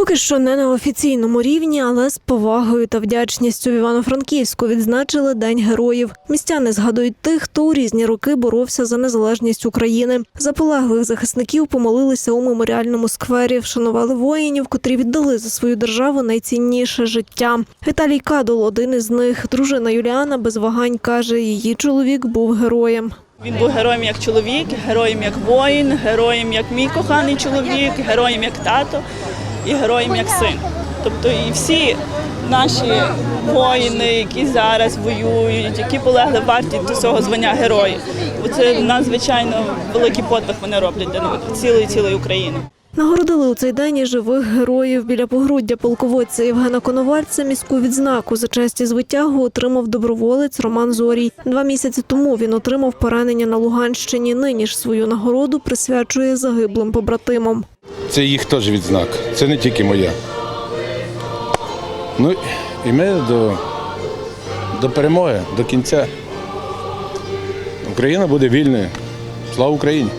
Поки що не на офіційному рівні, але з повагою та вдячністю в Івано-Франківську відзначили День героїв. Містяни згадують тих, хто у різні роки боровся за незалежність України. За полеглих захисників помолилися у меморіальному сквері, вшанували воїнів, котрі віддали за свою державу найцінніше життя. Віталій Кадул один із них. Дружина Юліана без вагань каже, її чоловік був героєм. Він був героєм як чоловік, героєм як воїн, героєм як мій коханий чоловік, героєм як тато і героєм як син. Тобто і всі наші воїни, які зараз воюють, які полегли варті до цього звання герої. Це надзвичайно великий подвиг вони роблять для цілої цілої України. Нагородили у цей день і живих героїв біля погруддя полководця Євгена Коновальця. Міську відзнаку за честь і звитягу отримав доброволець Роман Зорій. Два місяці тому він отримав поранення на Луганщині. Нині ж свою нагороду присвячує загиблим побратимам. Це їх теж відзнак. Це не тільки моя. Ну і ми до, до перемоги, до кінця. Україна буде вільною. Слава Україні!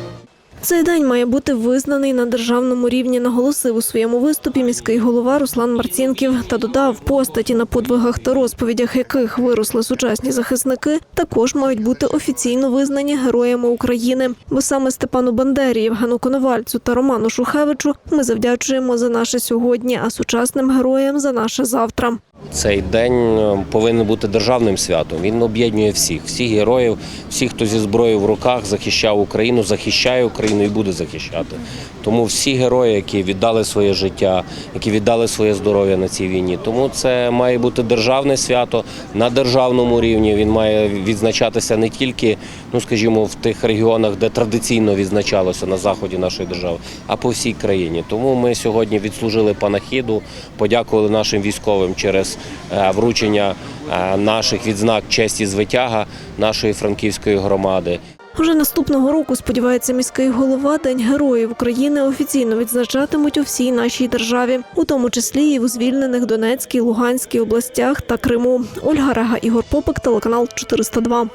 Цей день має бути визнаний на державному рівні, наголосив у своєму виступі міський голова Руслан Марцінків та додав, постаті на подвигах та розповідях яких виросли сучасні захисники, також мають бути офіційно визнані героями України. Бо саме Степану Бандері, Євгену Коновальцю та Роману Шухевичу ми завдячуємо за наше сьогодні, а сучасним героям за наше завтра. Цей день е, повинен бути державним святом. Він об'єднує всіх, всіх героїв, всіх, хто зі зброєю в руках захищав Україну, захищає Україну і буде захищати. Тому всі герої, які віддали своє життя, які віддали своє здоров'я на цій війні. Тому це має бути державне свято на державному рівні. Він має відзначатися не тільки, ну скажімо, в тих регіонах, де традиційно відзначалося на заході нашої держави, а по всій країні. Тому ми сьогодні відслужили панахіду, подякували нашим військовим через е, вручення е, наших відзнак честі звитяга нашої франківської громади. Уже наступного року, сподівається міський голова, День Героїв України офіційно відзначатимуть у всій нашій державі, у тому числі і у звільнених Донецькій, Луганській областях та Криму. Ольга Рега, Ігор Попик, телеканал 402.